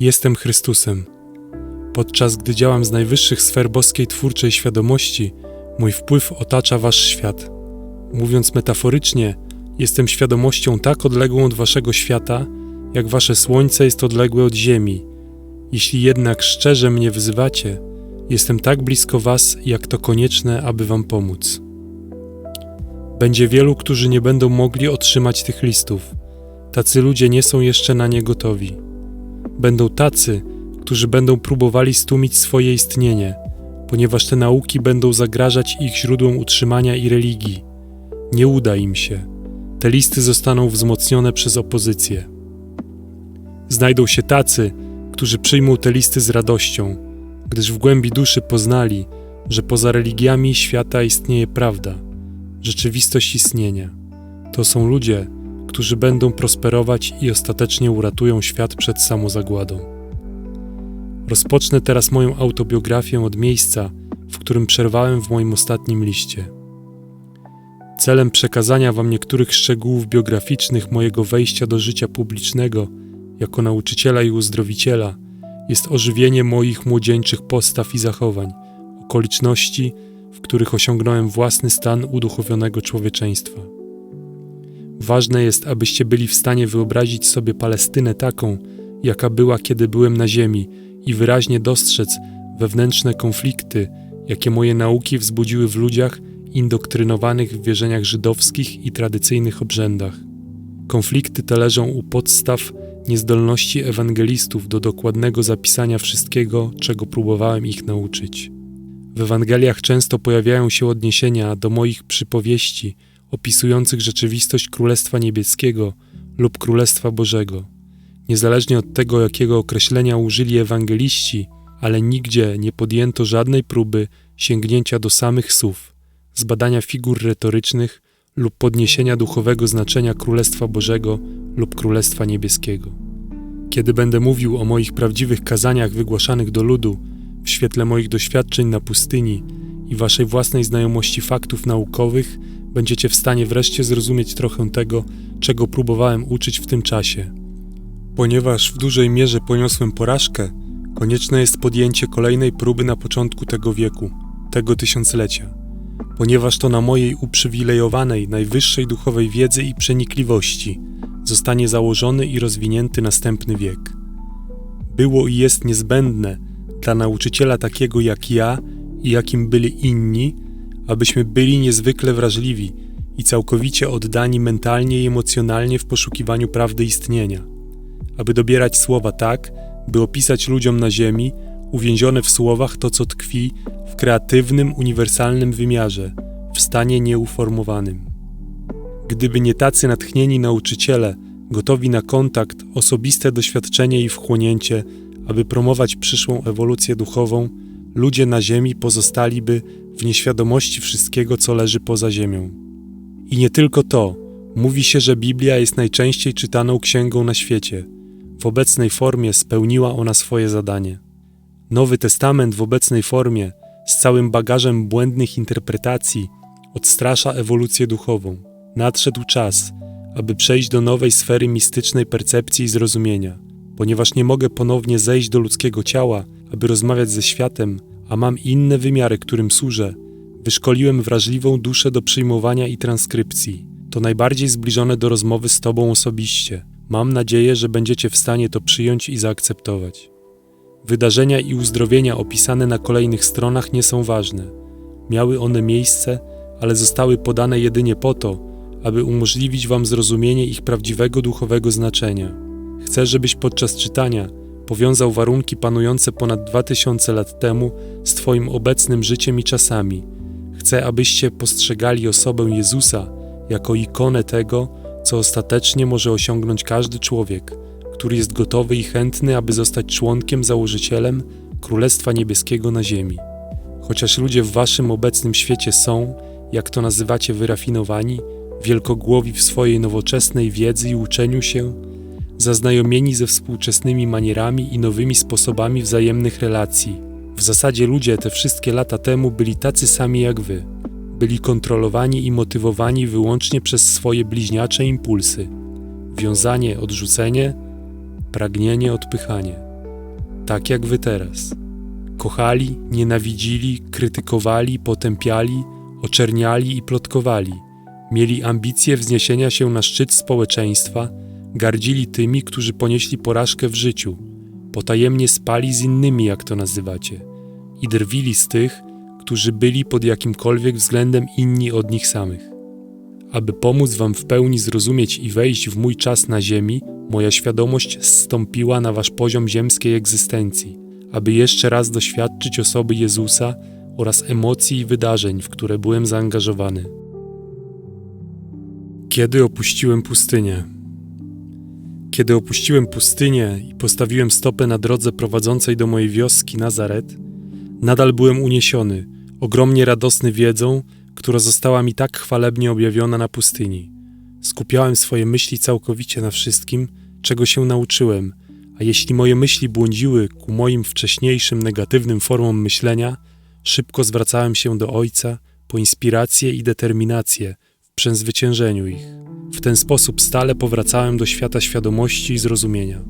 Jestem Chrystusem. Podczas gdy działam z najwyższych sfer boskiej twórczej świadomości, mój wpływ otacza wasz świat. Mówiąc metaforycznie, jestem świadomością tak odległą od waszego świata, jak wasze słońce jest odległe od Ziemi. Jeśli jednak szczerze mnie wzywacie, jestem tak blisko was, jak to konieczne, aby wam pomóc. Będzie wielu, którzy nie będą mogli otrzymać tych listów. Tacy ludzie nie są jeszcze na nie gotowi. Będą tacy, którzy będą próbowali stłumić swoje istnienie, ponieważ te nauki będą zagrażać ich źródłom utrzymania i religii. Nie uda im się. Te listy zostaną wzmocnione przez opozycję. Znajdą się tacy, którzy przyjmą te listy z radością, gdyż w głębi duszy poznali, że poza religiami świata istnieje prawda, rzeczywistość istnienia. To są ludzie, którzy będą prosperować i ostatecznie uratują świat przed samozagładą. Rozpocznę teraz moją autobiografię od miejsca, w którym przerwałem w moim ostatnim liście. Celem przekazania Wam niektórych szczegółów biograficznych mojego wejścia do życia publicznego jako nauczyciela i uzdrowiciela jest ożywienie moich młodzieńczych postaw i zachowań, okoliczności, w których osiągnąłem własny stan uduchowionego człowieczeństwa. Ważne jest, abyście byli w stanie wyobrazić sobie Palestynę taką, jaka była, kiedy byłem na ziemi i wyraźnie dostrzec wewnętrzne konflikty, jakie moje nauki wzbudziły w ludziach indoktrynowanych w wierzeniach żydowskich i tradycyjnych obrzędach. Konflikty te leżą u podstaw niezdolności ewangelistów do dokładnego zapisania wszystkiego, czego próbowałem ich nauczyć. W Ewangeliach często pojawiają się odniesienia do moich przypowieści opisujących rzeczywistość Królestwa Niebieskiego lub Królestwa Bożego. Niezależnie od tego, jakiego określenia użyli ewangeliści, ale nigdzie nie podjęto żadnej próby sięgnięcia do samych słów, zbadania figur retorycznych lub podniesienia duchowego znaczenia Królestwa Bożego lub Królestwa Niebieskiego. Kiedy będę mówił o moich prawdziwych kazaniach wygłaszanych do ludu, w świetle moich doświadczeń na pustyni i waszej własnej znajomości faktów naukowych, będziecie w stanie wreszcie zrozumieć trochę tego, czego próbowałem uczyć w tym czasie. Ponieważ w dużej mierze poniosłem porażkę, konieczne jest podjęcie kolejnej próby na początku tego wieku, tego tysiąclecia. Ponieważ to na mojej uprzywilejowanej, najwyższej duchowej wiedzy i przenikliwości zostanie założony i rozwinięty następny wiek. Było i jest niezbędne dla nauczyciela takiego jak ja i jakim byli inni, abyśmy byli niezwykle wrażliwi i całkowicie oddani mentalnie i emocjonalnie w poszukiwaniu prawdy istnienia, aby dobierać słowa tak, by opisać ludziom na Ziemi, uwięzione w słowach to, co tkwi w kreatywnym, uniwersalnym wymiarze, w stanie nieuformowanym. Gdyby nie tacy natchnieni nauczyciele, gotowi na kontakt, osobiste doświadczenie i wchłonięcie, aby promować przyszłą ewolucję duchową, ludzie na Ziemi pozostaliby w nieświadomości wszystkiego, co leży poza Ziemią. I nie tylko to, mówi się, że Biblia jest najczęściej czytaną księgą na świecie. W obecnej formie spełniła ona swoje zadanie. Nowy Testament w obecnej formie, z całym bagażem błędnych interpretacji, odstrasza ewolucję duchową. Nadszedł czas, aby przejść do nowej sfery mistycznej percepcji i zrozumienia. Ponieważ nie mogę ponownie zejść do ludzkiego ciała, aby rozmawiać ze światem, a mam inne wymiary, którym służę, wyszkoliłem wrażliwą duszę do przyjmowania i transkrypcji. To najbardziej zbliżone do rozmowy z Tobą osobiście. Mam nadzieję, że będziecie w stanie to przyjąć i zaakceptować. Wydarzenia i uzdrowienia opisane na kolejnych stronach nie są ważne. Miały one miejsce, ale zostały podane jedynie po to, aby umożliwić Wam zrozumienie ich prawdziwego duchowego znaczenia. Chcę, żebyś podczas czytania powiązał warunki panujące ponad dwa tysiące lat temu z Twoim obecnym życiem i czasami. Chcę, abyście postrzegali osobę Jezusa jako ikonę tego, co ostatecznie może osiągnąć każdy człowiek, który jest gotowy i chętny, aby zostać członkiem, założycielem Królestwa Niebieskiego na ziemi. Chociaż ludzie w waszym obecnym świecie są, jak to nazywacie, wyrafinowani, wielkogłowi w swojej nowoczesnej wiedzy i uczeniu się, zaznajomieni ze współczesnymi manierami i nowymi sposobami wzajemnych relacji. W zasadzie ludzie te wszystkie lata temu byli tacy sami jak wy. Byli kontrolowani i motywowani wyłącznie przez swoje bliźniacze impulsy: wiązanie, odrzucenie, pragnienie, odpychanie. tak jak wy teraz. Kochali, nienawidzili, krytykowali, potępiali, oczerniali i plotkowali. Mieli ambicje wzniesienia się na szczyt społeczeństwa, gardzili tymi, którzy ponieśli porażkę w życiu, potajemnie spali z innymi, jak to nazywacie, i drwili z tych, którzy byli pod jakimkolwiek względem inni od nich samych. Aby pomóc Wam w pełni zrozumieć i wejść w mój czas na Ziemi, moja świadomość zstąpiła na Wasz poziom ziemskiej egzystencji, aby jeszcze raz doświadczyć osoby Jezusa oraz emocji i wydarzeń, w które byłem zaangażowany. Kiedy opuściłem pustynię? Kiedy opuściłem pustynię i postawiłem stopę na drodze prowadzącej do mojej wioski Nazaret, nadal byłem uniesiony, ogromnie radosny wiedzą, która została mi tak chwalebnie objawiona na pustyni. Skupiałem swoje myśli całkowicie na wszystkim, czego się nauczyłem, a jeśli moje myśli błądziły ku moim wcześniejszym negatywnym formom myślenia, szybko zwracałem się do Ojca po inspirację i determinację przezwyciężeniu ich. W ten sposób stale powracałem do świata świadomości i zrozumienia.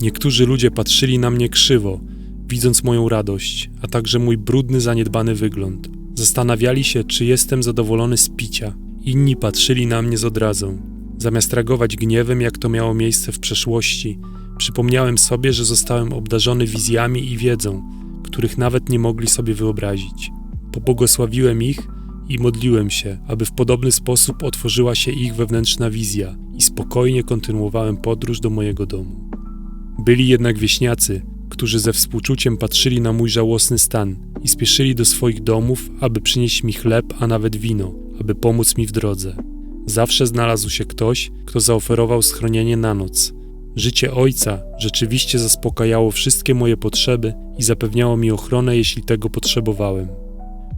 Niektórzy ludzie patrzyli na mnie krzywo, widząc moją radość, a także mój brudny, zaniedbany wygląd. Zastanawiali się, czy jestem zadowolony z picia. Inni patrzyli na mnie z odrazą. Zamiast reagować gniewem, jak to miało miejsce w przeszłości, przypomniałem sobie, że zostałem obdarzony wizjami i wiedzą, których nawet nie mogli sobie wyobrazić. Pobłogosławiłem ich i modliłem się, aby w podobny sposób otworzyła się ich wewnętrzna wizja i spokojnie kontynuowałem podróż do mojego domu. Byli jednak wieśniacy, którzy ze współczuciem patrzyli na mój żałosny stan i spieszyli do swoich domów, aby przynieść mi chleb, a nawet wino, aby pomóc mi w drodze. Zawsze znalazł się ktoś, kto zaoferował schronienie na noc. Życie ojca rzeczywiście zaspokajało wszystkie moje potrzeby i zapewniało mi ochronę, jeśli tego potrzebowałem.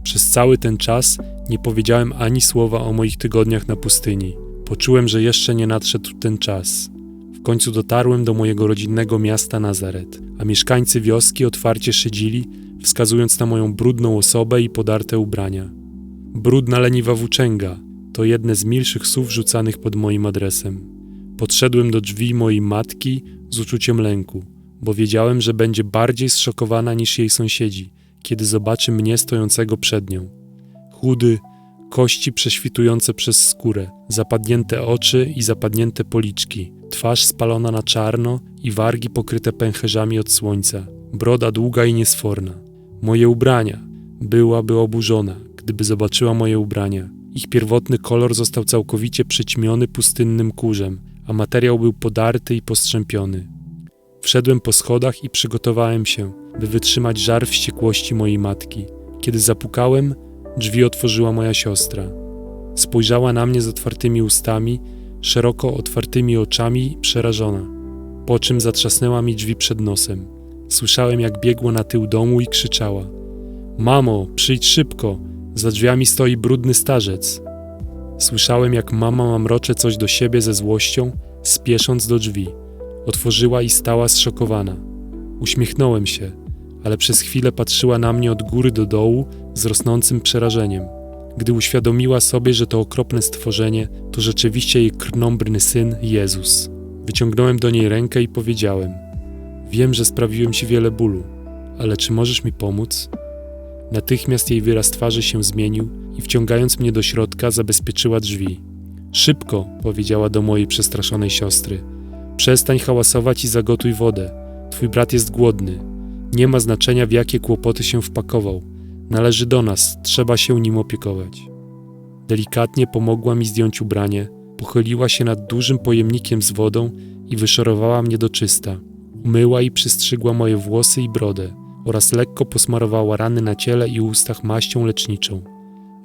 Przez cały ten czas nie powiedziałem ani słowa o moich tygodniach na pustyni. Poczułem, że jeszcze nie nadszedł ten czas. W końcu dotarłem do mojego rodzinnego miasta Nazaret, a mieszkańcy wioski otwarcie szydzili, wskazując na moją brudną osobę i podarte ubrania. Brudna leniwa włóczęga to jedne z milszych słów rzucanych pod moim adresem. Podszedłem do drzwi mojej matki z uczuciem lęku, bo wiedziałem, że będzie bardziej zszokowana niż jej sąsiedzi, kiedy zobaczy mnie stojącego przed nią. Chudy, kości prześwitujące przez skórę, zapadnięte oczy i zapadnięte policzki, twarz spalona na czarno i wargi pokryte pęcherzami od słońca, broda długa i niesforna. Moje ubrania byłaby oburzona, gdyby zobaczyła moje ubrania. Ich pierwotny kolor został całkowicie przyćmiony pustynnym kurzem, a materiał był podarty i postrzępiony. Wszedłem po schodach i przygotowałem się, by wytrzymać żar wściekłości mojej matki. Kiedy zapukałem, drzwi otworzyła moja siostra. Spojrzała na mnie z otwartymi ustami, szeroko otwartymi oczami, przerażona. Po czym zatrzasnęła mi drzwi przed nosem. Słyszałem, jak biegła na tył domu i krzyczała: Mamo, przyjdź szybko! Za drzwiami stoi brudny starzec. Słyszałem, jak mama mamrocze coś do siebie ze złością, spiesząc do drzwi. Otworzyła i stała zszokowana. Uśmiechnąłem się, ale przez chwilę patrzyła na mnie od góry do dołu z rosnącym przerażeniem. Gdy uświadomiła sobie, że to okropne stworzenie to rzeczywiście jej krnąbrny syn Jezus. Wyciągnąłem do niej rękę i powiedziałem: Wiem, że sprawiłem ci wiele bólu, ale czy możesz mi pomóc? Natychmiast jej wyraz twarzy się zmienił i wciągając mnie do środka, zabezpieczyła drzwi. Szybko, powiedziała do mojej przestraszonej siostry. Przestań hałasować i zagotuj wodę. Twój brat jest głodny. Nie ma znaczenia, w jakie kłopoty się wpakował. Należy do nas, trzeba się nim opiekować. Delikatnie pomogła mi zdjąć ubranie, pochyliła się nad dużym pojemnikiem z wodą i wyszorowała mnie do czysta. Umyła i przystrzygła moje włosy i brodę oraz lekko posmarowała rany na ciele i ustach maścią leczniczą.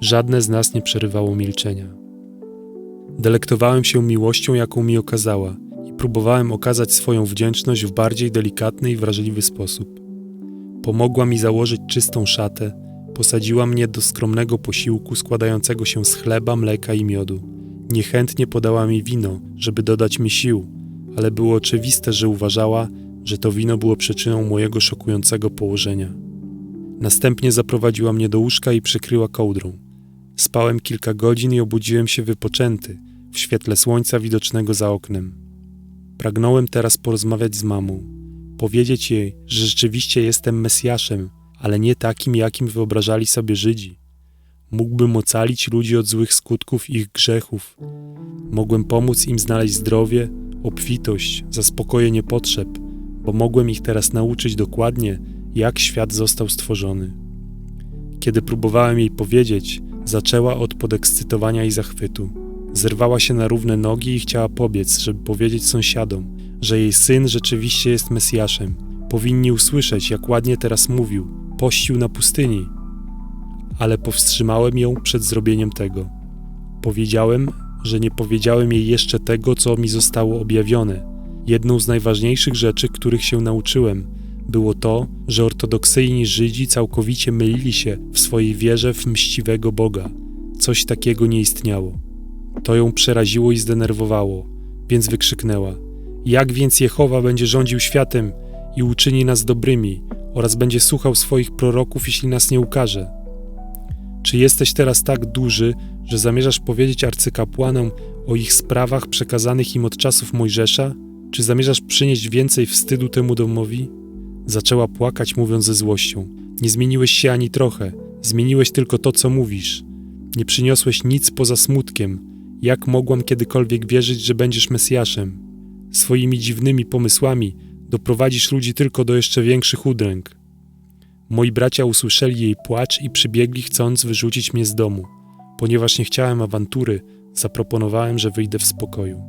Żadne z nas nie przerywało milczenia. Delektowałem się miłością, jaką mi okazała i próbowałem okazać swoją wdzięczność w bardziej delikatny i wrażliwy sposób. Pomogła mi założyć czystą szatę, posadziła mnie do skromnego posiłku składającego się z chleba, mleka i miodu. Niechętnie podała mi wino, żeby dodać mi sił, ale było oczywiste, że uważała, że to wino było przyczyną mojego szokującego położenia. Następnie zaprowadziła mnie do łóżka i przykryła kołdrą. Spałem kilka godzin i obudziłem się wypoczęty, w świetle słońca widocznego za oknem. Pragnąłem teraz porozmawiać z mamą. Powiedzieć jej, że rzeczywiście jestem Mesjaszem, ale nie takim, jakim wyobrażali sobie Żydzi. Mógłbym ocalić ludzi od złych skutków ich grzechów. Mogłem pomóc im znaleźć zdrowie, obfitość, zaspokojenie potrzeb, bo mogłem ich teraz nauczyć dokładnie, jak świat został stworzony. Kiedy próbowałem jej powiedzieć, zaczęła od podekscytowania i zachwytu. Zerwała się na równe nogi i chciała pobiec, żeby powiedzieć sąsiadom, że jej syn rzeczywiście jest Mesjaszem. Powinni usłyszeć, jak ładnie teraz mówił, pościł na pustyni. Ale powstrzymałem ją przed zrobieniem tego. Powiedziałem, że nie powiedziałem jej jeszcze tego, co mi zostało objawione. Jedną z najważniejszych rzeczy, których się nauczyłem, było to, że ortodoksyjni Żydzi całkowicie mylili się w swojej wierze w mściwego Boga. Coś takiego nie istniało. To ją przeraziło i zdenerwowało, więc wykrzyknęła: Jak więc Jehowa będzie rządził światem i uczyni nas dobrymi oraz będzie słuchał swoich proroków, jeśli nas nie ukaże? Czy jesteś teraz tak duży, że zamierzasz powiedzieć arcykapłanom o ich sprawach przekazanych im od czasów Mojżesza? Czy zamierzasz przynieść więcej wstydu temu domowi? Zaczęła płakać, mówiąc ze złością: Nie zmieniłeś się ani trochę, zmieniłeś tylko to, co mówisz. Nie przyniosłeś nic poza smutkiem. Jak mogłam kiedykolwiek wierzyć, że będziesz Mesjaszem? Swoimi dziwnymi pomysłami doprowadzisz ludzi tylko do jeszcze większych udręk. Moi bracia usłyszeli jej płacz i przybiegli, chcąc wyrzucić mnie z domu. Ponieważ nie chciałem awantury, zaproponowałem, że wyjdę w spokoju.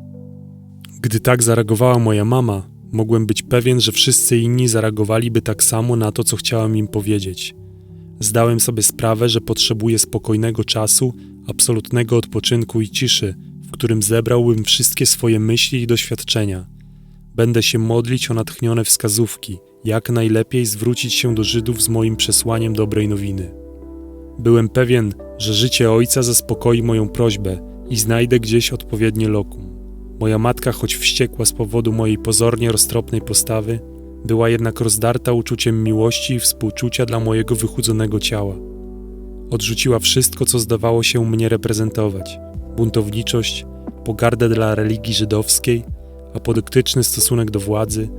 Gdy tak zareagowała moja mama, mogłem być pewien, że wszyscy inni zareagowaliby tak samo na to, co chciałem im powiedzieć. Zdałem sobie sprawę, że potrzebuję spokojnego czasu, absolutnego odpoczynku i ciszy, w którym zebrałbym wszystkie swoje myśli i doświadczenia. Będę się modlić o natchnione wskazówki, jak najlepiej zwrócić się do Żydów z moim przesłaniem dobrej nowiny. Byłem pewien, że życie ojca zaspokoi moją prośbę i znajdę gdzieś odpowiednie lokum. Moja matka, choć wściekła z powodu mojej pozornie roztropnej postawy, była jednak rozdarta uczuciem miłości i współczucia dla mojego wychudzonego ciała. Odrzuciła wszystko, co zdawało się mnie reprezentować: buntowniczość, pogardę dla religii żydowskiej, apodyktyczny stosunek do władzy,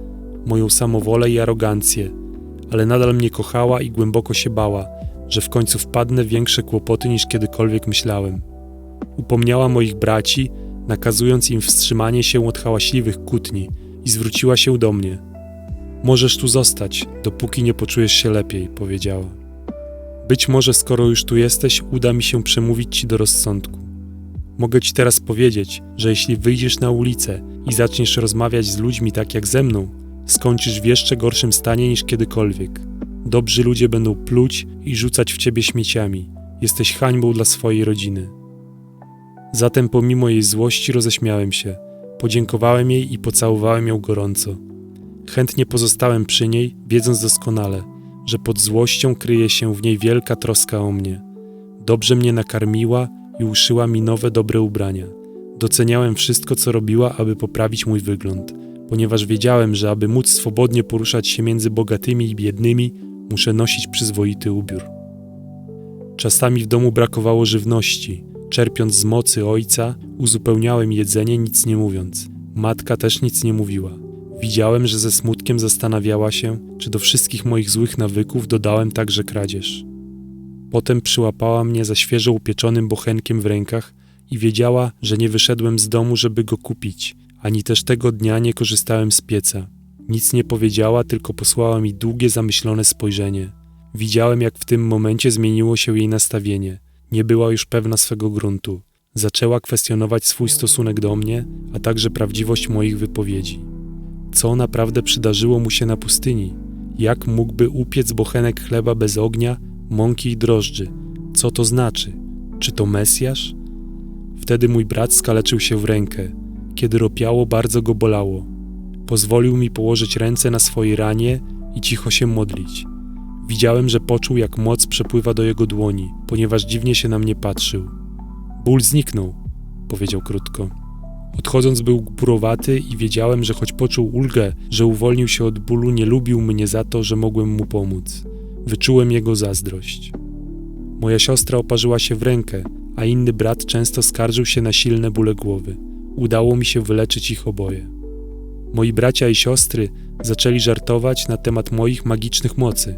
moją samowolę i arogancję, ale nadal mnie kochała i głęboko się bała, że w końcu wpadnę w większe kłopoty niż kiedykolwiek myślałem. Upomniała moich braci, nakazując im wstrzymanie się od hałaśliwych kłótni i zwróciła się do mnie. Możesz tu zostać, dopóki nie poczujesz się lepiej, powiedziała. Być może skoro już tu jesteś, uda mi się przemówić ci do rozsądku. Mogę ci teraz powiedzieć, że jeśli wyjdziesz na ulicę i zaczniesz rozmawiać z ludźmi tak jak ze mną, skończysz w jeszcze gorszym stanie niż kiedykolwiek. Dobrzy ludzie będą pluć i rzucać w ciebie śmieciami. Jesteś hańbą dla swojej rodziny. Zatem pomimo jej złości roześmiałem się, podziękowałem jej i pocałowałem ją gorąco. Chętnie pozostałem przy niej, wiedząc doskonale, że pod złością kryje się w niej wielka troska o mnie. Dobrze mnie nakarmiła i uszyła mi nowe, dobre ubrania. Doceniałem wszystko, co robiła, aby poprawić mój wygląd, ponieważ wiedziałem, że aby móc swobodnie poruszać się między bogatymi i biednymi, muszę nosić przyzwoity ubiór. Czasami w domu brakowało żywności. Czerpiąc z mocy ojca, uzupełniałem jedzenie, nic nie mówiąc. Matka też nic nie mówiła. Widziałem, że ze smutkiem zastanawiała się, czy do wszystkich moich złych nawyków dodałem także kradzież. Potem przyłapała mnie za świeżo upieczonym bochenkiem w rękach i wiedziała, że nie wyszedłem z domu, żeby go kupić, ani też tego dnia nie korzystałem z pieca. Nic nie powiedziała, tylko posłała mi długie, zamyślone spojrzenie. Widziałem, jak w tym momencie zmieniło się jej nastawienie. Nie była już pewna swego gruntu. Zaczęła kwestionować swój stosunek do mnie, a także prawdziwość moich wypowiedzi. Co naprawdę przydarzyło mu się na pustyni? Jak mógłby upiec bochenek chleba bez ognia, mąki i drożdży? Co to znaczy? Czy to Mesjasz? Wtedy mój brat skaleczył się w rękę. Kiedy ropiało, bardzo go bolało. Pozwolił mi położyć ręce na swojej ranie i cicho się modlić. Widziałem, że poczuł, jak moc przepływa do jego dłoni, ponieważ dziwnie się na mnie patrzył. Ból zniknął, powiedział krótko. Odchodząc był burowaty i wiedziałem, że choć poczuł ulgę, że uwolnił się od bólu, nie lubił mnie za to, że mogłem mu pomóc. Wyczułem jego zazdrość. Moja siostra oparzyła się w rękę, a inny brat często skarżył się na silne bóle głowy. Udało mi się wyleczyć ich oboje. Moi bracia i siostry zaczęli żartować na temat moich magicznych mocy.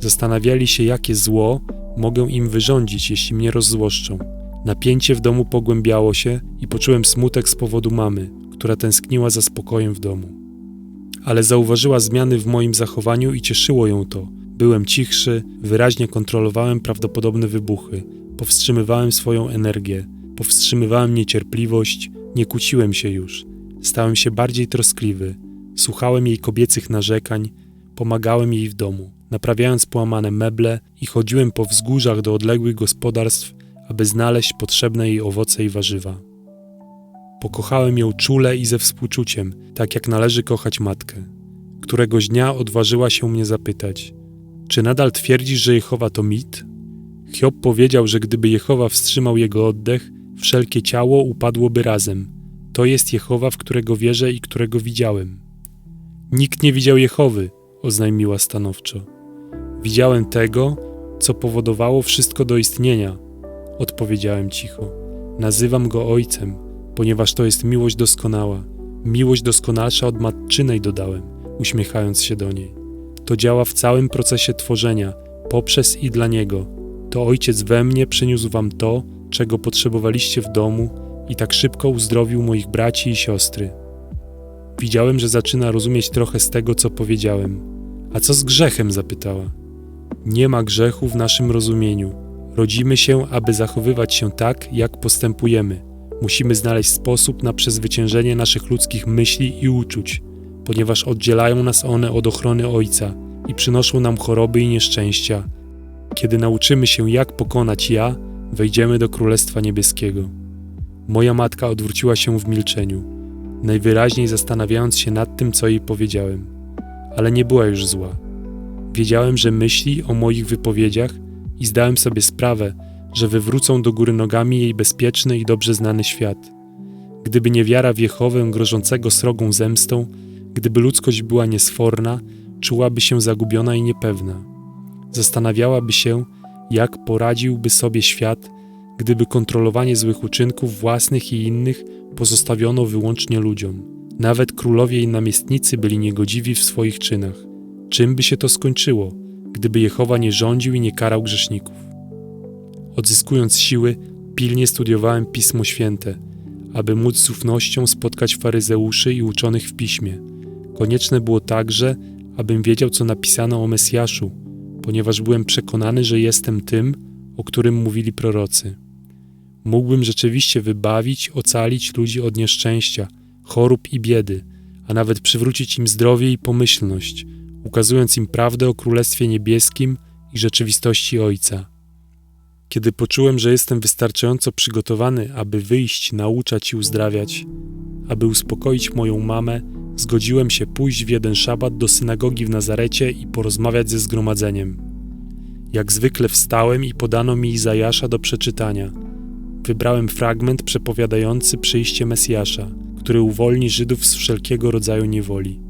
Zastanawiali się, jakie zło mogę im wyrządzić, jeśli mnie rozzłoszczą. Napięcie w domu pogłębiało się i poczułem smutek z powodu mamy, która tęskniła za spokojem w domu. Ale zauważyła zmiany w moim zachowaniu i cieszyło ją to. Byłem cichszy, wyraźnie kontrolowałem prawdopodobne wybuchy, powstrzymywałem swoją energię, powstrzymywałem niecierpliwość, nie kłóciłem się już. Stałem się bardziej troskliwy, słuchałem jej kobiecych narzekań, pomagałem jej w domu, naprawiając połamane meble i chodziłem po wzgórzach do odległych gospodarstw, aby znaleźć potrzebne jej owoce i warzywa. Pokochałem ją czule i ze współczuciem, tak jak należy kochać matkę. Któregoś dnia odważyła się mnie zapytać: Czy nadal twierdzisz, że Jehowa to mit? Hiob powiedział, że gdyby Jehowa wstrzymał jego oddech, wszelkie ciało upadłoby razem. To jest Jehowa, w którego wierzę i którego widziałem. Nikt nie widział Jehowy, oznajmiła stanowczo. Widziałem tego, co powodowało wszystko do istnienia, odpowiedziałem cicho. Nazywam go ojcem, ponieważ to jest miłość doskonała. Miłość doskonalsza od matczynej, dodałem, uśmiechając się do niej. To działa w całym procesie tworzenia, poprzez i dla niego. To ojciec we mnie przyniósł wam to, czego potrzebowaliście w domu i tak szybko uzdrowił moich braci i siostry. Widziałem, że zaczyna rozumieć trochę z tego, co powiedziałem. A co z grzechem? zapytała. Nie ma grzechu w naszym rozumieniu. Rodzimy się, aby zachowywać się tak, jak postępujemy. Musimy znaleźć sposób na przezwyciężenie naszych ludzkich myśli i uczuć, ponieważ oddzielają nas one od ochrony Ojca i przynoszą nam choroby i nieszczęścia. Kiedy nauczymy się, jak pokonać ja, wejdziemy do Królestwa Niebieskiego. Moja matka odwróciła się w milczeniu, najwyraźniej zastanawiając się nad tym, co jej powiedziałem. Ale nie była już zła. Wiedziałem, że myśli o moich wypowiedziach i zdałem sobie sprawę, że wywrócą do góry nogami jej bezpieczny i dobrze znany świat. Gdyby nie wiara w Jehowę grożącego srogą zemstą, gdyby ludzkość była niesforna, czułaby się zagubiona i niepewna. Zastanawiałaby się, jak poradziłby sobie świat, gdyby kontrolowanie złych uczynków własnych i innych pozostawiono wyłącznie ludziom. Nawet królowie i namiestnicy byli niegodziwi w swoich czynach. Czym by się to skończyło, gdyby Jehowa nie rządził i nie karał grzeszników? Odzyskując siły, pilnie studiowałem Pismo Święte, aby móc z ufnością spotkać faryzeuszy i uczonych w piśmie. Konieczne było także, abym wiedział, co napisano o Mesjaszu, ponieważ byłem przekonany, że jestem tym, o którym mówili prorocy. Mógłbym rzeczywiście wybawić, ocalić ludzi od nieszczęścia, chorób i biedy, a nawet przywrócić im zdrowie i pomyślność, ukazując im prawdę o Królestwie Niebieskim i rzeczywistości Ojca. Kiedy poczułem, że jestem wystarczająco przygotowany, aby wyjść, nauczać i uzdrawiać, aby uspokoić moją mamę, zgodziłem się pójść w jeden szabat do synagogi w Nazarecie i porozmawiać ze zgromadzeniem. Jak zwykle wstałem i podano mi Izajasza do przeczytania. Wybrałem fragment przepowiadający przyjście Mesjasza, który uwolni Żydów z wszelkiego rodzaju niewoli.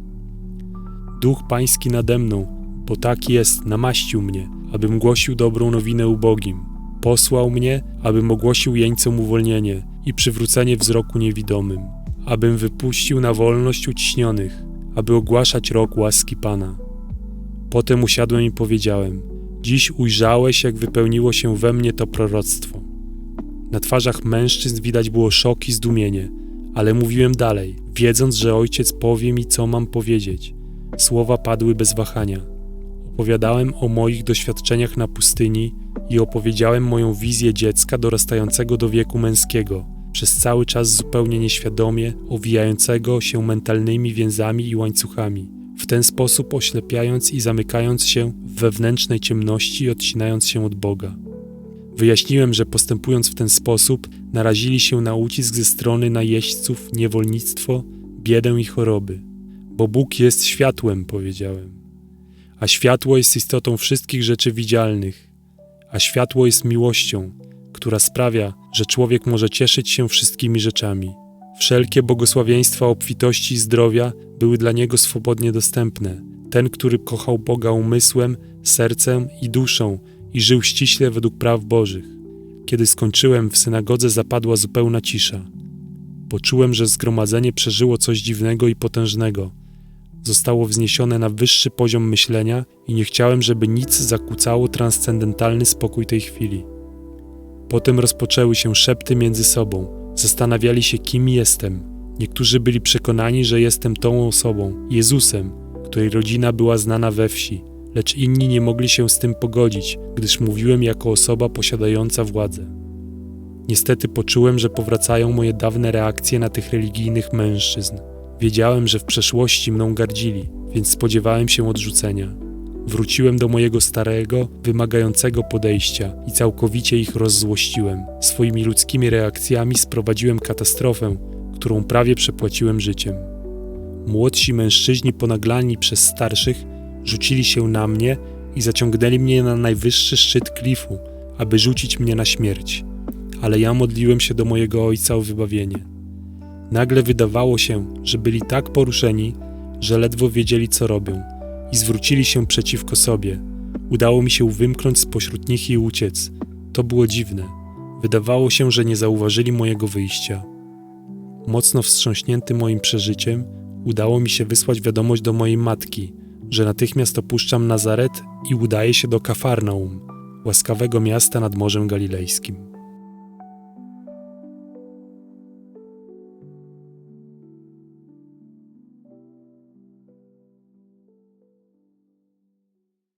Duch Pański nade mną, bo tak jest, namaścił mnie, abym głosił dobrą nowinę ubogim. Posłał mnie, abym ogłosił jeńcom uwolnienie i przywrócenie wzroku niewidomym, abym wypuścił na wolność uciśnionych, aby ogłaszać rok łaski Pana. Potem usiadłem i powiedziałem: Dziś ujrzałeś, jak wypełniło się we mnie to proroctwo. Na twarzach mężczyzn widać było szok i zdumienie, ale mówiłem dalej, wiedząc, że ojciec powie mi, co mam powiedzieć. Słowa padły bez wahania. Opowiadałem o moich doświadczeniach na pustyni i opowiedziałem moją wizję dziecka dorastającego do wieku męskiego, przez cały czas zupełnie nieświadomie, owijającego się mentalnymi więzami i łańcuchami, w ten sposób oślepiając i zamykając się w wewnętrznej ciemności i odcinając się od Boga. Wyjaśniłem, że postępując w ten sposób, narazili się na ucisk ze strony najeźdźców, niewolnictwo, biedę i choroby. Bo Bóg jest światłem, powiedziałem. A światło jest istotą wszystkich rzeczy widzialnych, a światło jest miłością, która sprawia, że człowiek może cieszyć się wszystkimi rzeczami. Wszelkie błogosławieństwa obfitości i zdrowia były dla niego swobodnie dostępne. Ten, który kochał Boga umysłem, sercem i duszą i żył ściśle według praw Bożych. Kiedy skończyłem, w synagodze zapadła zupełna cisza. Poczułem, że zgromadzenie przeżyło coś dziwnego i potężnego. Zostało wzniesione na wyższy poziom myślenia i nie chciałem, żeby nic zakłócało transcendentalny spokój tej chwili. Potem rozpoczęły się szepty między sobą. Zastanawiali się, kim jestem. Niektórzy byli przekonani, że jestem tą osobą, Jezusem, której rodzina była znana we wsi, lecz inni nie mogli się z tym pogodzić, gdyż mówiłem jako osoba posiadająca władzę. Niestety poczułem, że powracają moje dawne reakcje na tych religijnych mężczyzn. Wiedziałem, że w przeszłości mną gardzili, więc spodziewałem się odrzucenia. Wróciłem do mojego starego, wymagającego podejścia i całkowicie ich rozzłościłem. Swoimi ludzkimi reakcjami sprowadziłem katastrofę, którą prawie przepłaciłem życiem. Młodsi mężczyźni ponaglani przez starszych rzucili się na mnie i zaciągnęli mnie na najwyższy szczyt klifu, aby rzucić mnie na śmierć. Ale ja modliłem się do mojego ojca o wybawienie. Nagle wydawało się, że byli tak poruszeni, że ledwo wiedzieli, co robią, i zwrócili się przeciwko sobie. Udało mi się wymknąć spośród nich i uciec. To było dziwne. Wydawało się, że nie zauważyli mojego wyjścia. Mocno wstrząśnięty moim przeżyciem, udało mi się wysłać wiadomość do mojej matki, że natychmiast opuszczam Nazaret i udaję się do Kafarnaum, łaskawego miasta nad Morzem Galilejskim.